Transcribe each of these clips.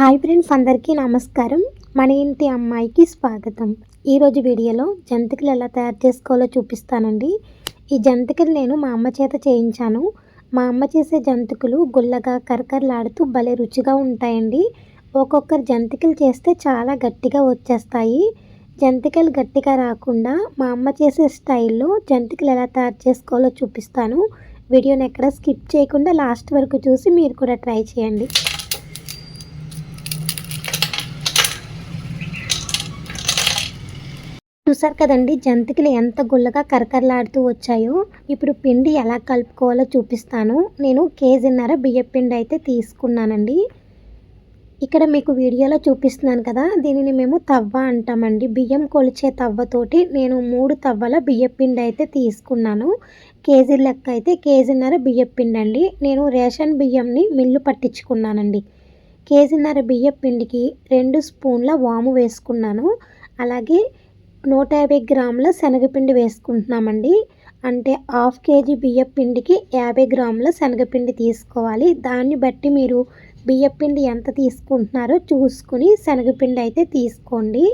Hi friends అందరికీ నమస్కారం. మన ఇంటి అమ్మాయికి స్వాగతం. ఈరోజు వీడియోలో జంతికలు ఎలా తయారు చేసుకోవాలో చూపిస్తానండి. ఈ జంతికలు నేను మా అమ్మ చేత చేయించాను. మా అమ్మ చేసే జంతికలు గుల్లగా కరకరలాడుతూ భలే రుచిగా ఉంటాయండి. ఒక్కొక్కరు జంతికలు చేస్తే చాలా గట్టిగా వచ్చేస్తాయి. జంతికలు గట్టిగా రాకుండా మా అమ్మ చేసే స్టైల్లో జంతికలు ఎలా తయారు చేసుకోవాలో చూపిస్తాను. వీడియోని ఎక్కడ స్కిప్ చేయకుండా లాస్ట్ వరకు చూసి మీరు కూడా ట్రై చేయండి. చూసారు కదండి జంతికలు ఎంత గుల్లగా కరకరలాడుతూ వచ్చాయో. ఇప్పుడు పిండి ఎలా కలుపుకోవాలో చూపిస్తాను. నేను కేజీన్నర బియ్య పిండి అయితే తీసుకున్నానండి. ఇక్కడ మీకు వీడియోలో చూపిస్తున్నాను కదా దీనిని మేము తవ్వ అంటామండి. బియ్యం కొలిచే తవ్వతోటి నేను మూడు తవ్వల బియ్య పిండి అయితే తీసుకున్నాను. కేజీ లెక్క అయితే కేజీన్నర బియ్య పిండి అండి నేను రేషన్ బియ్యంని మిల్లు పట్టించుకున్నానండి. కేజీన్నర బియ్య పిండికి రెండు స్పూన్ల వాము వేసుకున్నాను. అలాగే నూట యాభై గ్రాముల శనగపిండి వేసుకుంటున్నామండి. అంటే హాఫ్ కేజీ బియ్యం పిండికి యాభై గ్రాముల శనగపిండి తీసుకోవాలి. దాన్ని బట్టి మీరు బియ్యపిండి ఎంత తీసుకుంటున్నారో చూసుకుని శనగపిండి అయితే తీసుకోండి.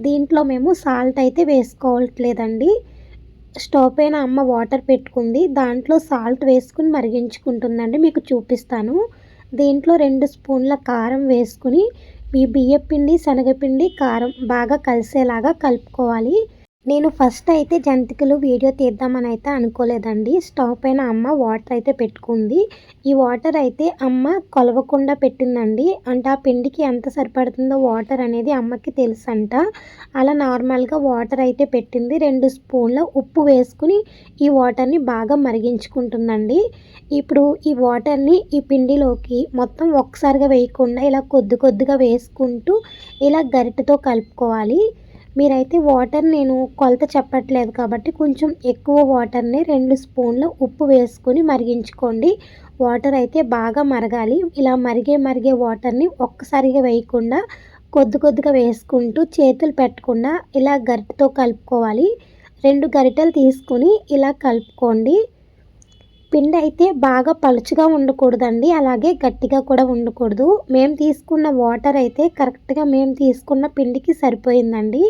దీంట్లో మేము సాల్ట్ అయితే వేసుకోవట్లేదండి. స్టవ్ పైన అమ్మ వాటర్ పెట్టుకుంది. దాంట్లో సాల్ట్ వేసుకుని మరిగించుకుంటుందండి. మీకు చూపిస్తాను. దీంట్లో రెండు స్పూన్ల కారం వేసుకుని ఈ బియ్యపిండి శనగపిండి కారం బాగా కలిసేలాగా కలుపుకోవాలి. నేను ఫస్ట్ అయితే జంతికలు వీడియో తీద్దామని అయితే అనుకోలేదండి. స్టవ్ పైన అమ్మ వాటర్ అయితే పెట్టుకుంది. ఈ వాటర్ అయితే అమ్మ కొలవకుండా పెట్టిందండి. అంటే ఆ పిండికి ఎంత సరిపడుతుందో వాటర్ అనేది అమ్మకి తెలుసు అంట అలా నార్మల్గా వాటర్ అయితే పెట్టింది. రెండు స్పూన్ల ఉప్పు వేసుకుని ఈ వాటర్ని బాగా మరిగించుకుంటుందండి. ఇప్పుడు ఈ వాటర్ని ఈ పిండిలోకి మొత్తం ఒక్కసారిగా వేయకుండా ఇలా కొద్ది కొద్దిగా వేసుకుంటూ ఇలా గరిటతో కలుపుకోవాలి. మీరైతే వాటర్ నేను కొలత చెప్పట్లేదు కాబట్టి కొంచెం ఎక్కువ వాటర్ని రెండు స్పూన్లు ఉప్పు వేసుకొని మరిగించుకోండి. వాటర్ అయితే బాగా మరగాలి. ఇలా మరిగే మరిగే వాటర్ని ఒక్కసారిగా వేయకుండా కొద్ది కొద్దిగా వేసుకుంటూ చేతులు పెట్టకుండా ఇలా గరిటతో కలుపుకోవాలి. రెండు గరిటలు తీసుకుని ఇలా కలుపుకోండి. పిండి అయితే బాగా పలుచుగా ఉండకూడదండి. అలాగే గట్టిగా కూడా ఉండకూడదు. మేము తీసుకున్న వాటర్ అయితే కరెక్ట్గా మేము తీసుకున్న పిండికి సరిపోయిందండి.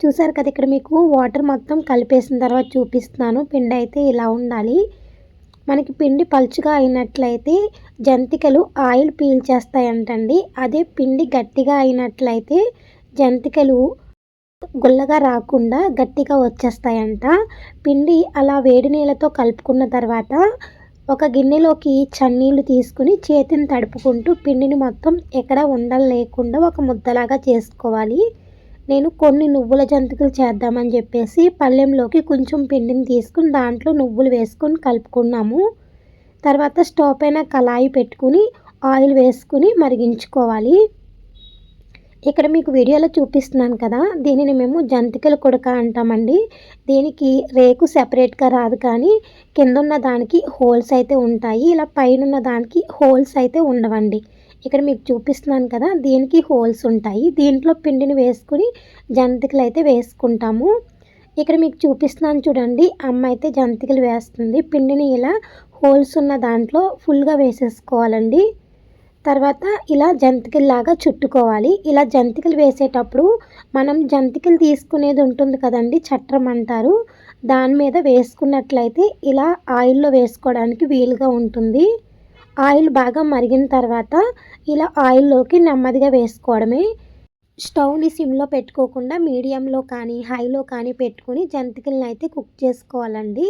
చూసారు కదా ఇక్కడ మీకు వాటర్ మొత్తం కలిపేసిన తర్వాత చూపిస్తున్నాను. పిండి అయితే ఇలా ఉండాలి. మనకి పిండి పలుచుగా అయినట్లయితే జంతికలు ఆయిల్ పీల్చేస్తాయంటండి. అదే పిండి గట్టిగా అయినట్లయితే జంతికలు గుల్లగా రాకుండా గట్టిగా వచ్చేస్తాయంట. పిండి అలా వేడి నీళ్ళతో కలుపుకున్న తర్వాత ఒక గిన్నెలోకి చన్నీళ్ళు తీసుకుని చేతిని తడుపుకుంటూ పిండిని మొత్తం ఎక్కడ ఉండలు లేకుండా ఒక ముద్దలాగా చేసుకోవాలి. నేను కొన్ని నువ్వుల జంతికలు చేద్దామని చెప్పేసి పళ్ళెంలోకి కొంచెం పిండిని తీసుకుని దాంట్లో నువ్వులు వేసుకొని కలుపుకున్నాము. తర్వాత స్టవ్ పైన కళాయి పెట్టుకుని ఆయిల్ వేసుకుని మరిగించుకోవాలి. ఇక్కడ మీకు వీడియోలో చూపిస్తున్నాను కదా దీనిని మేము జంతికల కొడక అంటామండి. దీనికి రేకు సెపరేట్గా రాదు కానీ కింద ఉన్న దానికి హోల్స్ అయితే ఉంటాయి ఇలా పైన దానికి హోల్స్ అయితే ఉండవండి. ఇక్కడ మీకు చూపిస్తున్నాను కదా దీనికి హోల్స్ ఉంటాయి. దీంట్లో పిండిని వేసుకుని జంతికలు అయితే వేసుకుంటాము. ఇక్కడ మీకు చూపిస్తున్నాను చూడండి అమ్మ అయితే జంతికలు వేస్తుంది. పిండిని ఇలా హోల్స్ ఉన్న దాంట్లో ఫుల్గా వేసేసుకోవాలండి. తర్వాత ఇలా జంతికల్లాగా చుట్టుకోవాలి. ఇలా జంతికలు వేసేటప్పుడు మనం జంతికలు తీసుకునేది ఉంటుంది కదండి చట్రం అంటారు. దాని మీద వేసుకున్నట్లయితే ఇలా ఆయిల్లో వేసుకోవడానికి వీలుగా ఉంటుంది. ఆయిల్ బాగా మరిగిన తర్వాత ఇలా ఆయిల్లోకి నెమ్మదిగా వేసుకోవడమే. స్టవ్ని సిమ్లో పెట్టుకోకుండా మీడియంలో కానీ హైలో కానీ పెట్టుకుని జంతికలను అయితే కుక్ చేసుకోవాలండి.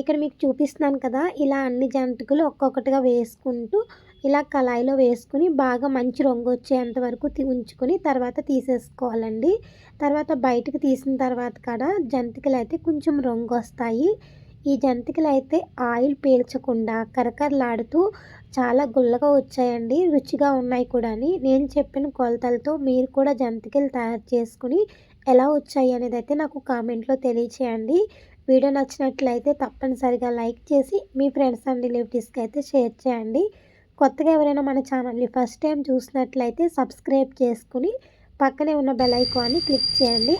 ఇక్కడ మీకు చూపిస్తున్నాను కదా ఇలా అన్ని జంతికలు ఒక్కొక్కటిగా వేసుకుంటూ ఇలా కళాయిలో వేసుకుని బాగా మంచి రంగు వచ్చేంత వరకు ఉంచుకొని తర్వాత తీసేసుకోవాలండి. తర్వాత బయటకు తీసిన తర్వాత కూడా జంతికలు అయితే కొంచెం రంగు వస్తాయి. ఈ జంతికలు అయితే ఆయిల్ పీల్చకుండా కరకరలాడుతూ చాలా గుల్లగా వచ్చాయండి. రుచిగా ఉన్నాయి కూడా నేను చెప్పిన కొలతలతో మీరు కూడా జంతికలు తయారు చేసుకుని ఎలా వచ్చాయి అనేది అయితే నాకు కామెంట్లో తెలియచేయండి. వీడియో నచ్చినట్లయితే తప్పనిసరిగా లైక్ చేసి మీ ఫ్రెండ్స్ అండ్ రిలేటివ్స్కి అయితే షేర్ చేయండి. కొత్తగా ఎవరైనా మన ఛానల్ని ఫస్ట్ టైం చూసినట్లయితే సబ్స్క్రైబ్ చేసుకుని పక్కనే ఉన్న బెల్ ఐకాన్ని క్లిక్ చేయండి.